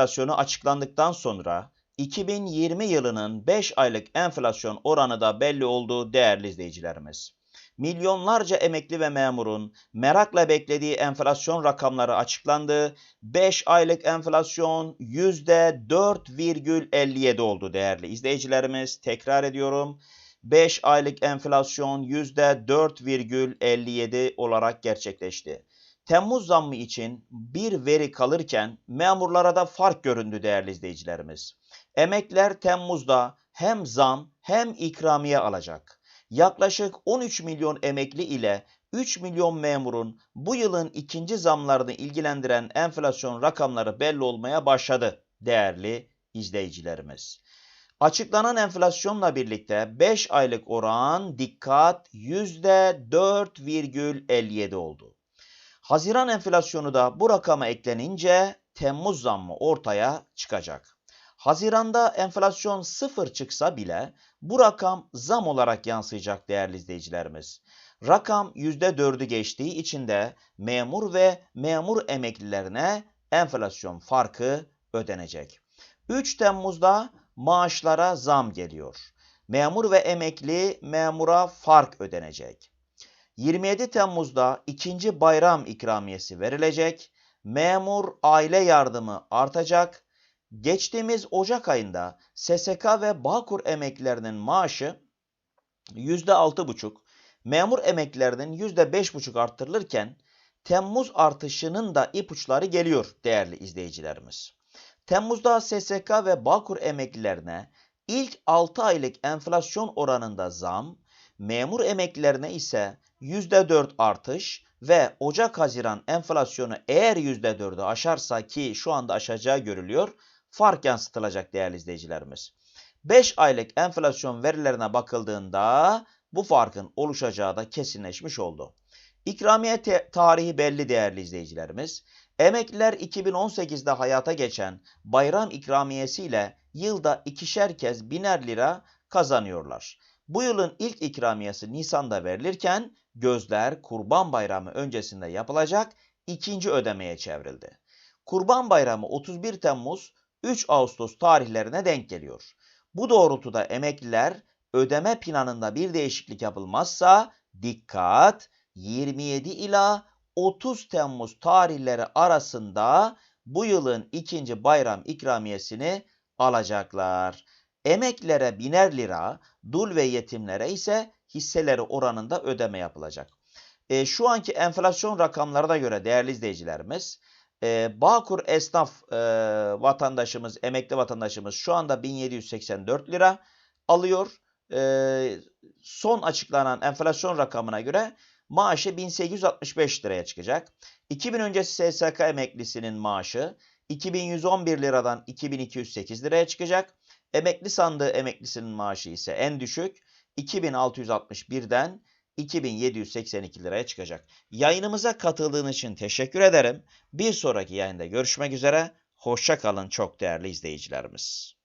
enflasyonu açıklandıktan sonra 2020 yılının 5 aylık enflasyon oranı da belli oldu değerli izleyicilerimiz. Milyonlarca emekli ve memurun merakla beklediği enflasyon rakamları açıklandı. 5 aylık enflasyon %4,57 oldu değerli izleyicilerimiz. Tekrar ediyorum. 5 aylık enflasyon %4,57 olarak gerçekleşti. Temmuz zammı için bir veri kalırken memurlara da fark göründü değerli izleyicilerimiz. Emekler Temmuz'da hem zam hem ikramiye alacak. Yaklaşık 13 milyon emekli ile 3 milyon memurun bu yılın ikinci zamlarını ilgilendiren enflasyon rakamları belli olmaya başladı değerli izleyicilerimiz. Açıklanan enflasyonla birlikte 5 aylık oran dikkat %4,57 oldu. Haziran enflasyonu da bu rakama eklenince Temmuz zammı ortaya çıkacak. Haziranda enflasyon sıfır çıksa bile bu rakam zam olarak yansıyacak değerli izleyicilerimiz. Rakam %4'ü geçtiği için de memur ve memur emeklilerine enflasyon farkı ödenecek. 3 Temmuz'da maaşlara zam geliyor. Memur ve emekli memura fark ödenecek. 27 Temmuz'da ikinci bayram ikramiyesi verilecek. Memur aile yardımı artacak. Geçtiğimiz Ocak ayında SSK ve Bağkur emeklilerinin maaşı %6,5, memur emeklilerinin %5,5 arttırılırken Temmuz artışının da ipuçları geliyor değerli izleyicilerimiz. Temmuz'da SSK ve Bağkur emeklilerine ilk 6 aylık enflasyon oranında zam, memur emeklilerine ise %4 artış ve Ocak-Haziran enflasyonu eğer %4'ü aşarsa ki şu anda aşacağı görülüyor, fark yansıtılacak değerli izleyicilerimiz. 5 aylık enflasyon verilerine bakıldığında bu farkın oluşacağı da kesinleşmiş oldu. İkramiye tarihi belli değerli izleyicilerimiz. Emekliler 2018'de hayata geçen bayram ikramiyesiyle yılda ikişer kez biner lira kazanıyorlar. Bu yılın ilk ikramiyesi Nisan'da verilirken gözler Kurban Bayramı öncesinde yapılacak ikinci ödemeye çevrildi. Kurban Bayramı 31 Temmuz 3 Ağustos tarihlerine denk geliyor. Bu doğrultuda emekliler ödeme planında bir değişiklik yapılmazsa dikkat 27 ila 30 Temmuz tarihleri arasında bu yılın ikinci bayram ikramiyesini alacaklar. Emeklilere biner lira, dul ve yetimlere ise hisseleri oranında ödeme yapılacak. E, şu anki enflasyon rakamlarına göre değerli izleyicilerimiz, e, Bağkur esnaf e, vatandaşımız, emekli vatandaşımız şu anda 1784 lira alıyor. E, son açıklanan enflasyon rakamına göre maaşı 1865 liraya çıkacak. 2000 öncesi SSK emeklisinin maaşı 2111 liradan 2208 liraya çıkacak. Emekli sandığı emeklisinin maaşı ise en düşük 2661'den 2782 liraya çıkacak. Yayınımıza katıldığın için teşekkür ederim. Bir sonraki yayında görüşmek üzere. Hoşça kalın çok değerli izleyicilerimiz.